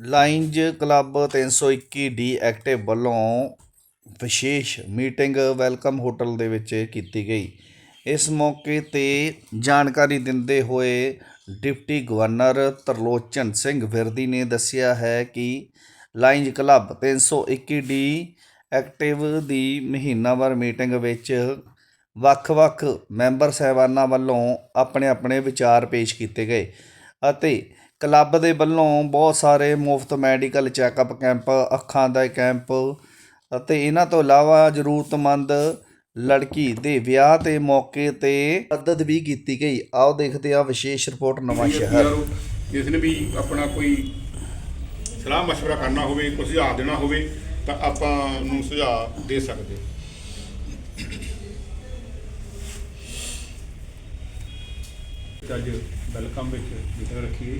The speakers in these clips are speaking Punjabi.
ਲਾਇਨਜ਼ ਕਲੱਬ 321 ਡੀ ਐਕਟਿਵ ਵੱਲੋਂ ਵਿਸ਼ੇਸ਼ ਮੀਟਿੰਗ ਵੈਲਕਮ ਹੋਟਲ ਦੇ ਵਿੱਚ ਕੀਤੀ ਗਈ। ਇਸ ਮੌਕੇ ਤੇ ਜਾਣਕਾਰੀ ਦਿੰਦੇ ਹੋਏ ਡਿਪਟੀ ਗਵਰਨਰ ਤਰਲੋਚਨ ਸਿੰਘ ਵਿਰਦੀ ਨੇ ਦੱਸਿਆ ਹੈ ਕਿ ਲਾਇਨਜ਼ ਕਲੱਬ 321 ਡੀ ਐਕਟਿਵ ਦੀ ਮਹੀਨਾਵਾਰ ਮੀਟਿੰਗ ਵਿੱਚ ਵੱਖ-ਵੱਖ ਮੈਂਬਰ ਸਹਿਬਾਨਾਂ ਵੱਲੋਂ ਆਪਣੇ ਆਪਣੇ ਵਿਚਾਰ ਪੇਸ਼ ਕੀਤੇ ਗਏ ਅਤੇ ਕਲੱਬ ਦੇ ਵੱਲੋਂ ਬਹੁਤ ਸਾਰੇ ਮੁਫਤ ਮੈਡੀਕਲ ਚੈੱਕਅਪ ਕੈਂਪ ਅੱਖਾਂ ਦਾ ਕੈਂਪ ਅਤੇ ਇਹਨਾਂ ਤੋਂ ਇਲਾਵਾ ਜ਼ਰੂਰਤਮੰਦ ਲੜਕੀ ਦੇ ਵਿਆਹ ਦੇ ਮੌਕੇ ਤੇ ਮਦਦ ਵੀ ਕੀਤੀ ਗਈ ਆਓ ਦੇਖਦੇ ਹਾਂ ਵਿਸ਼ੇਸ਼ ਰਿਪੋਰਟ ਨਵਾਂ ਸ਼ਹਿਰ ਜਿਸ ਨੇ ਵੀ ਆਪਣਾ ਕੋਈ ਸਲਾਹ مشورہ ਕਰਨਾ ਹੋਵੇ ਕੋਈ ਸੁਝਾਅ ਦੇਣਾ ਹੋਵੇ ਤਾਂ ਆਪਾਂ ਨੂੰ ਸੁਝਾਅ ਦੇ ਸਕਦੇ ਅੱਜ ਵੈਲਕਮ ਵਿੱਚ ਮੀਟਿੰਗ ਰੱਖੀ ਗਈ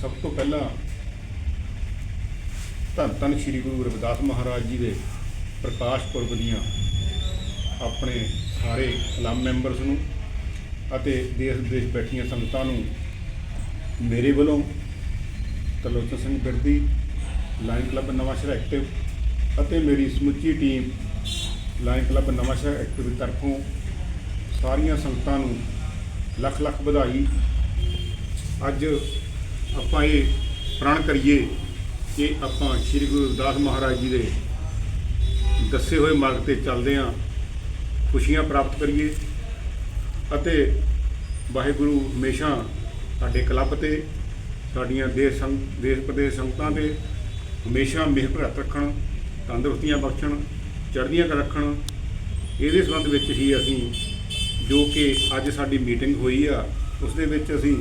ਸਭ ਤੋਂ ਪਹਿਲਾਂ ਧੰਨ ਧੰਨ ਸ੍ਰੀ ਗੁਰੂ ਰਵਿਦਾਸ ਮਹਾਰਾਜ ਜੀ ਦੇ ਪ੍ਰਕਾਸ਼ ਪੁਰਬ ਦੀਆਂ ਆਪਣੇ ਸਾਰੇ ਕਲੱਬ ਮੈਂਬਰਸ ਨੂੰ ਅਤੇ ਦੇਸ਼ ਵਿਦੇਸ਼ ਬੈਠੀਆਂ ਸੰਗਤਾਂ ਨੂੰ ਮੇਰੇ ਵੱਲੋਂ Tarlochan Singh Birdi lion club Nawanshahr active ਅਤੇ ਮੇਰੀ ਸਮੁੱਚੀ team lion club Nawanshahr active ਤਰਫੋਂ ਸਾਰੀਆਂ ਸੰਗਤਾਂ ਨੂੰ ਲੱਖ ਲੱਖ ਵਧਾਈ। ਅੱਜ ਆਪਾਂ ਇਹ ਪ੍ਰਣ ਕਰੀਏ ਕਿ ਆਪਾਂ ਸ੍ਰੀ ਗੁਰੂ ਰਵਿਦਾਸ ਮਹਾਰਾਜ ਜੀ ਦੇ ਦੱਸੇ ਹੋਏ ਮਾਰਗ ਤੇ ਚੱਲਦੇ ਹਾਂ, ਖੁਸ਼ੀਆਂ ਪ੍ਰਾਪਤ ਕਰੀਏ ਅਤੇ ਵਾਹਿਗੁਰੂ ਹਮੇਸ਼ਾ ਸਾਡੇ ਕਲੱਬ ਤੇ, ਸਾਡੀਆਂ ਦੇਸ਼ ਸੰਗ, ਦੇਸ਼ ਪ੍ਰਦੇਸ਼ ਸੰਗਤਾਂ ਤੇ ਹਮੇਸ਼ਾ ਮਿਹਰ ਭਰਤ ਰੱਖਣ, ਤੰਦਰੁਸਤੀਆਂ ਬਖਸ਼ਣ, ਚੜ੍ਹਦੀਆਂ ਰੱਖਣ। ਇਹਦੇ ਸੰਬੰਧ ਵਿੱਚ ਹੀ ਅਸੀਂ ਜੋ ਕਿ ਅੱਜ ਸਾਡੀ ਮੀਟਿੰਗ ਹੋਈ ਆ ਉਸ ਦੇ ਵਿੱਚ ਅਸੀਂ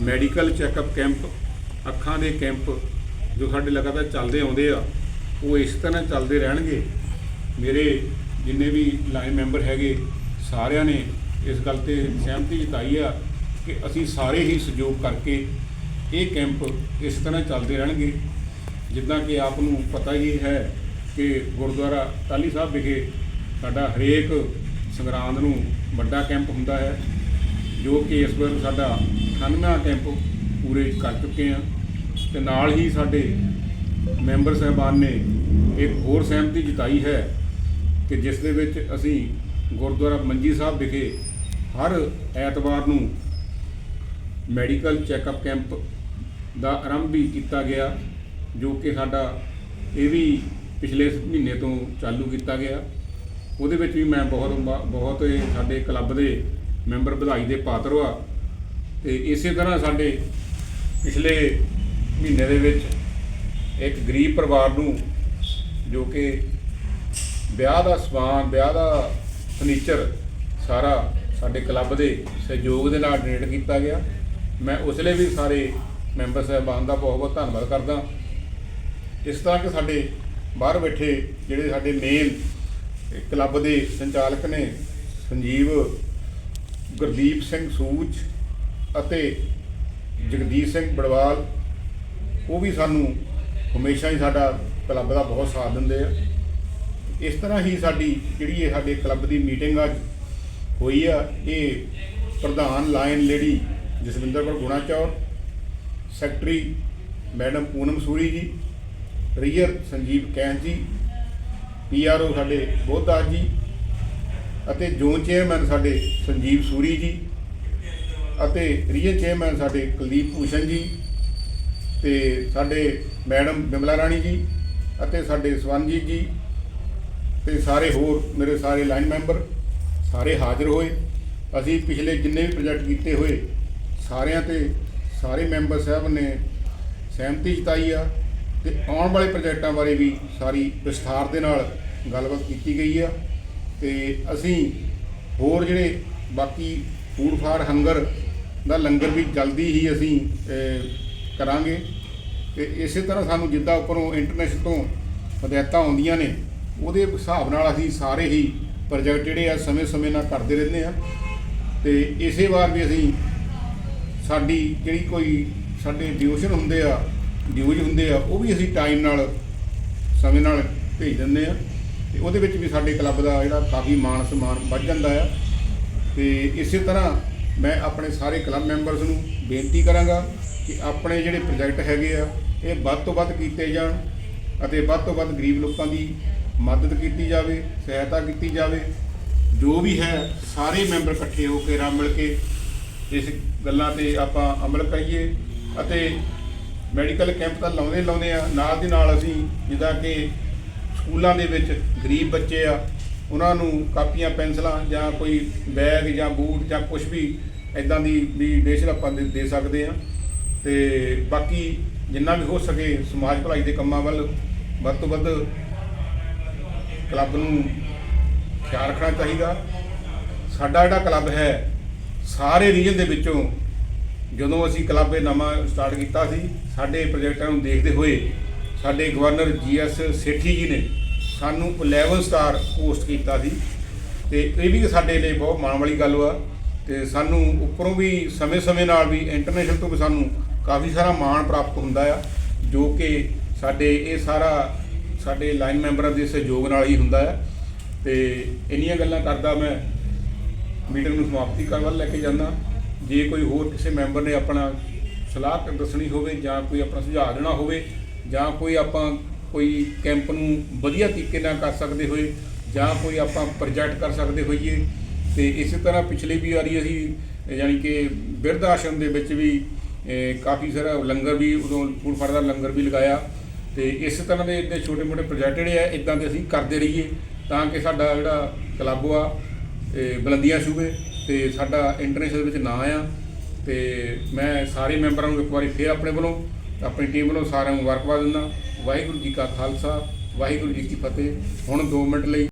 ਮੈਡੀਕਲ ਚੈੱਕਅਪ ਕੈਂਪ, ਅੱਖਾਂ ਦੇ ਕੈਂਪ ਜੋ ਸਾਡੇ ਲਗਾਤਾਰ ਚੱਲਦੇ ਆਉਂਦੇ ਆ, ਉਹ ਇਸ ਤਰ੍ਹਾਂ ਚੱਲਦੇ ਰਹਿਣਗੇ। ਮੇਰੇ ਜਿੰਨੇ ਵੀ ਲਾਈਨ ਮੈਂਬਰ ਹੈਗੇ, ਸਾਰਿਆਂ ਨੇ ਇਸ ਗੱਲ ਤੇ ਸਹਿਮਤੀ ਜਤਾਈ ਆ ਕਿ ਅਸੀਂ ਸਾਰੇ ਹੀ ਸਹਿਯੋਗ ਕਰਕੇ ਇਹ ਕੈਂਪ ਇਸ ਤਰ੍ਹਾਂ ਚੱਲਦੇ ਰਹਿਣਗੇ। ਜਿੱਦਾਂ ਕਿ ਆਪ ਨੂੰ ਪਤਾ ਹੀ ਹੈ ਕਿ ਗੁਰਦੁਆਰਾ ਟਾਲੀ ਸਾਹਿਬ ਵਿਖੇ ਸਾਡਾ ਹਰੇਕ ਸੰਗਰਾਂਦ ਨੂੰ ਵੱਡਾ ਕੈਂਪ ਹੁੰਦਾ ਹੈ, ਜੋ ਕਿ ਇਸ ਵਾਰ ਸਾਡਾ 98ਵਾਂ ਕੈਂਪ ਪੂਰੇ ਕਰ ਚੁੱਕੇ ਆ ਤੇ ਨਾਲ ਹੀ ਸਾਡੇ ਮੈਂਬਰ ਸਹਿਬਾਨ ਨੇ ਇੱਕ ਹੋਰ ਸਹਿਮਤੀ ਜਤਾਈ ਹੈ ਕਿ ਜਿਸ ਦੇ ਵਿੱਚ ਅਸੀਂ ਗੁਰਦੁਆਰਾ ਮੰਜੀ ਸਾਹਿਬ ਵਿਖੇ ਹਰ ਐਤਵਾਰ ਨੂੰ ਮੈਡੀਕਲ ਚੈੱਕਅਪ ਕੈਂਪ ਦਾ ਆਰੰਭ ਵੀ ਕੀਤਾ ਗਿਆ, ਜੋ ਕਿ ਸਾਡਾ ਇਹ ਵੀ ਪਿਛਲੇ ਮਹੀਨੇ ਤੋਂ ਚਾਲੂ ਕੀਤਾ ਗਿਆ। ਉਹਦੇ ਵਿੱਚ ਵੀ ਮੈਂ ਬਹੁਤ ਬ- ਬਹੁਤ ਸਾਡੇ ਕਲੱਬ ਦੇ ਮੈਂਬਰ ਵਧਾਈ ਦੇ ਪਾਤਰ ਆ ਤੇ ਇਸੇ ਤਰ੍ਹਾਂ ਸਾਡੇ ਪਿਛਲੇ ਮਹੀਨੇ ਦੇ ਵਿੱਚ ਇੱਕ ਗਰੀਬ ਪਰਿਵਾਰ ਨੂੰ ਜੋ ਕਿ ਵਿਆਹ ਦਾ ਸਮਾਨ, ਵਿਆਹ ਦਾ ਫਰਨੀਚਰ ਸਾਰਾ ਸਾਡੇ ਕਲੱਬ ਦੇ ਸਹਿਯੋਗ ਦੇ ਨਾਲ ਡੋਨੇਟ ਕੀਤਾ ਗਿਆ। ਮੈਂ ਉਸ ਲਈ ਵੀ ਸਾਰੇ ਮੈਂਬਰ ਸਾਹਿਬਾਨ ਦਾ ਬਹੁਤ ਬਹੁਤ ਧੰਨਵਾਦ ਕਰਦਾ। ਇਸ ਤਰ੍ਹਾਂ ਕਿ ਸਾਡੇ ਬਾਹਰ ਬੈਠੇ ਜਿਹੜੇ ਸਾਡੇ ਮੇਨ ਕਲੱਬ ਦੇ ਸੰਚਾਲਕ ਨੇ, ਸੰਜੀਵ ਗੁਰਦੀਪ ਸਿੰਘ ਸੂਚ ਅਤੇ ਜਗਦੀਪ ਸਿੰਘ ਬੜਵਾਲ, ਉਹ ਵੀ ਸਾਨੂੰ ਹਮੇਸ਼ਾ ਹੀ ਸਾਡਾ ਕਲੱਬ ਦਾ ਬਹੁਤ ਸਾਥ ਦਿੰਦੇ ਆ। ਇਸ ਤਰ੍ਹਾਂ ਹੀ ਸਾਡੀ ਜਿਹੜੀ ਇਹ ਸਾਡੇ ਕਲੱਬ ਦੀ ਮੀਟਿੰਗ ਅੱਜ ਹੋਈ ਆ, ਇਹ ਪ੍ਰਧਾਨ lion lady Jaswinder Kaur Gunachaur secretary madam Poonam Suri ji, rear Sanjeev ਕੈਂਸ ਜੀ, ਪੀਆਰਓ ਸਾਡੇ ਬੋਧਦਾਸ ਜੀ ਅਤੇ ਜ਼ੋਨ ਚੇਅਰਮੈਨ ਸਾਡੇ ਸੰਜੀਵ ਸੂਰੀ ਜੀ ਅਤੇ ਰੀਜਨ ਚੇਅਰਮੈਨ ਸਾਡੇ ਕੁਲਦੀਪ ਭੂਸ਼ਣ ਜੀ ਤੇ ਸਾਡੇ ਮੈਡਮ ਬਿਮਲਾ ਰਾਣੀ ਜੀ ਅਤੇ ਸਾਡੇ ਸਵਨਜੀਤ ਜੀ ਤੇ ਸਾਰੇ ਹੋਰ ਮੇਰੇ ਸਾਰੇ ਲਾਈਨ ਮੈਂਬਰ ਸਾਰੇ ਹਾਜ਼ਰ ਹੋਏ। ਅਸੀਂ ਪਿਛਲੇ ਜਿੰਨੇ ਵੀ ਪ੍ਰੋਜੈਕਟ ਕੀਤੇ ਹੋਏ, ਸਾਰਿਆਂ ਤੇ ਸਾਰੇ ਮੈਂਬਰ ਸਾਹਿਬ ਨੇ ਸਹਿਮਤੀ ਜਤਾਈ ਆ ਤੇ ਆਉਣ ਵਾਲੇ ਪ੍ਰੋਜੈਕਟਾਂ ਬਾਰੇ ਵੀ ਸਾਰੀ ਵਿਸਥਾਰ ਦੇ ਨਾਲ ਗੱਲਬਾਤ ਕੀਤੀ ਗਈ ਆ ਤੇ ਅਸੀਂ ਹੋਰ ਜਿਹੜੇ ਬਾਕੀ ਫੂਡ ਫਾਰ ਹੰਗਰ ਦਾ ਲੰਗਰ ਵੀ ਜਲਦੀ ਹੀ ਅਸੀਂ ਕਰਾਂਗੇ। ਤੇ ਇਸੇ ਤਰ੍ਹਾਂ ਸਾਨੂੰ ਜਿੱਦਾਂ ਉੱਪਰੋਂ ਇੰਟਰਨੈਸ਼ਨਲ ਤੋਂ ਹਦਾਇਤਾਂ ਆਉਂਦੀਆਂ ਨੇ, ਉਹਦੇ ਹਿਸਾਬ ਨਾਲ ਅਸੀਂ ਸਾਰੇ ਹੀ ਪ੍ਰੋਜੈਕਟ ਜਿਹੜੇ ਆ ਸਮੇਂ-ਸਮੇਂ ਨਾਲ ਕਰਦੇ ਰਹਿੰਦੇ ਆ ਤੇ ਇਸੇ ਵਾਰ ਵੀ ਅਸੀਂ ਸਾਡੀ ਜਿਹੜੀ ਕੋਈ ਸਾਡੇ ਡਿਊਸ਼ਨ ਹੁੰਦੇ ਆ, ਡਿਊਜ ਹੁੰਦੇ ਆ, ਉਹ ਵੀ ਅਸੀਂ ਟਾਈਮ ਨਾਲ, ਸਮੇਂ ਨਾਲ ਭੇਜ ਦਿੰਦੇ ਆ ਤੇ ਉਹਦੇ ਵਿੱਚ ਵੀ ਸਾਡੇ ਕਲੱਬ ਦਾ ਜਿਹੜਾ ਕਾਫੀ ਮਾਣ ਸਨਮਾਨ ਵੱਧ ਜਾਂਦਾ ਆ। ਤੇ ਇਸੇ ਤਰ੍ਹਾਂ ਮੈਂ ਆਪਣੇ ਸਾਰੇ ਕਲੱਬ ਮੈਂਬਰਸ ਨੂੰ ਬੇਨਤੀ ਕਰਾਂਗਾ ਕਿ ਆਪਣੇ ਜਿਹੜੇ ਪ੍ਰੋਜੈਕਟ ਹੈਗੇ ਆ, ਇਹ ਵੱਧ ਤੋਂ ਵੱਧ ਕੀਤੇ ਜਾਣ ਅਤੇ ਵੱਧ ਤੋਂ ਵੱਧ ਗਰੀਬ ਲੋਕਾਂ ਦੀ ਮਦਦ ਕੀਤੀ ਜਾਵੇ, ਸਹਾਇਤਾ ਕੀਤੀ ਜਾਵੇ। ਜੋ ਵੀ ਹੈ, ਸਾਰੇ ਮੈਂਬਰ ਇਕੱਠੇ ਹੋ ਕੇ ਰਲ ਮਿਲ ਕੇ ਇਸ ਗੱਲਾਂ ਤੇ ਆਪਾਂ ਅਮਲ ਕਰੀਏ ਅਤੇ ਮੈਡੀਕਲ ਕੈਂਪ ਤਾਂ ਲਾਉਂਦੇ ਲਾਉਂਦੇ ਆ, ਨਾਲ ਦੀ ਨਾਲ ਅਸੀਂ ਜਿੱਦਾਂ ਕਿ ਸਕੂਲਾਂ ਦੇ ਵਿੱਚ ਗਰੀਬ ਬੱਚੇ ਆ ਉਹਨਾਂ ਨੂੰ ਕਾਪੀਆਂ, ਪੈਨਸਲਾਂ ਜਾਂ ਕੋਈ ਬੈਗ ਜਾਂ ਬੂਟ ਜਾਂ ਕੁਝ ਵੀ ਇਦਾਂ ਦੀ, ਵੀ ਡੇਸ਼ਨ ਆਪਾਂ ਦੇ ਦੇ ਸਕਦੇ ਆ। ਤੇ ਬਾਕੀ ਜਿੰਨਾ ਵੀ ਹੋ ਸਕੇ ਸਮਾਜ ਭਲਾਈ ਦੇ ਕੰਮਾਂ ਵੱਲ ਵੱਧ ਤੋਂ ਵੱਧ ਕਲੱਬ ਨੂੰ ਖਿਆਲ ਰੱਖਣਾ ਚਾਹੀਦਾ। ਸਾਡਾ ਜਿਹੜਾ ਕਲੱਬ ਹੈ, ਸਾਰੇ ਰੀਜਨ ਦੇ ਵਿੱਚੋਂ ਜਦੋਂ ਅਸੀਂ ਕਲੱਬ ਇਹ ਨਵਾਂ ਸਟਾਰਟ ਕੀਤਾ ਸੀ, ਸਾਡੇ ਪ੍ਰੋਜੈਕਟਾਂ ਨੂੰ ਦੇਖਦੇ ਹੋਏ ਸਾਡੇ ਗਵਰਨਰ ਜੀਐਸ ਸੇਠੀ ਜੀ ਨੇ ਸਾਨੂੰ 11 ਸਟਾਰ ਪੋਸਟ ਕੀਤਾ ਸੀ ਤੇ ਇਹ ਵੀ ਸਾਡੇ ਲਈ ਬਹੁਤ ਮਾਣ ਵਾਲੀ ਗੱਲ ਵਾ ਤੇ ਸਾਨੂੰ ਉੱਪਰੋਂ ਵੀ ਸਮੇਂ-ਸਮੇਂ ਨਾਲ ਵੀ ਇੰਟਰਨੈਸ਼ਨਲ ਤੋਂ ਵੀ ਸਾਨੂੰ ਕਾਫੀ ਸਾਰਾ ਮਾਣ ਪ੍ਰਾਪਤ ਹੁੰਦਾ ਆ, ਜੋ ਕਿ ਸਾਡੇ ਇਹ ਸਾਰਾ ਸਾਡੇ ਲਾਈਨ ਮੈਂਬਰਾਂ ਦੇ ਸਹਿਯੋਗ ਨਾਲ ਹੀ ਹੁੰਦਾ ਆ। ਤੇ ਇੰਨੀਆਂ ਗੱਲਾਂ ਕਰਦਾ ਮੈਂ ਮੀਟਿੰਗ ਨੂੰ ਸਮਾਪਤੀ ਕਰਨ ਵੱਲ ਲੈ ਕੇ ਜਾਂਦਾ। ਜੇ ਕੋਈ ਹੋਰ ਕਿਸੇ ਮੈਂਬਰ ਨੇ ਆਪਣਾ ਸਲਾਹ ਦੱਸਣੀ ਹੋਵੇ ਜਾਂ ਕੋਈ ਆਪਣਾ ਸੁਝਾਅ ਦੇਣਾ ਹੋਵੇ ਜਾਂ ਕੋਈ ਆਪਾਂ ਕੋਈ ਕੈਂਪ ਨੂੰ ਵਧੀਆ ਤਰੀਕੇ ਨਾਲ ਕਰ ਸਕਦੇ ਹੋਏ ਜਾਂ ਕੋਈ ਆਪਾਂ ਪ੍ਰੋਜੈਕਟ ਕਰ ਸਕਦੇ ਹੋਈਏ। ਤੇ ਇਸੇ ਤਰ੍ਹਾਂ ਪਿਛਲੀ ਵੀ ਵਾਰੀ ਅਸੀਂ ਯਾਨੀ ਕਿ ਬਿਰਧ ਆਸ਼ਰਮ ਦੇ ਵਿੱਚ ਵੀ ਕਾਫੀ ਸਾਰਾ ਲੰਗਰ ਵੀ ਉਦੋਂ ਫੂਡ ਫੜ ਦਾ ਲੰਗਰ ਵੀ ਲਗਾਇਆ। ਤੇ ਇਸੇ ਤਰ੍ਹਾਂ ਦੇ ਜਿਹੜੇ ਛੋਟੇ ਮੋਟੇ ਪ੍ਰੋਜੈਕਟ ਜਿਹੜੇ ਆ, ਇਦਾਂ ਦੇ ਅਸੀਂ ਕਰਦੇ ਰਹੀਏ ਤਾਂ ਕਿ ਸਾਡਾ ਜਿਹੜਾ ਕਲੱਬ ਆ, ਇਹ ਬੁਲੰਦੀਆਂ ਛੂਵੇ ਤੇ ਸਾਡਾ ਇੰਟਰਨੈਸ਼ਨਲ ਵਿੱਚ ਨਾਂ ਆ ਤੇ ਮੈਂ ਸਾਰੇ ਮੈਂਬਰਾਂ ਨੂੰ ਇੱਕ ਵਾਰੀ ਫੇਰ ਆਪਣੇ ਵੱਲੋਂ, ਆਪਣੀ ਟੀਮ ਵੱਲੋਂ ਸਾਰਿਆਂ ਨੂੰ ਮੁਬਾਰਕਬਾਦ ਦਿੰਦਾ। ਵਾਹਿਗੁਰੂ ਜੀ ਕਾ ਖਾਲਸਾ ਵਾਹਿਗੁਰੂ ਜੀ ਕੀ ਫਤਿਹ। ਹੁਣ 2 ਮਿੰਟ ਲਈ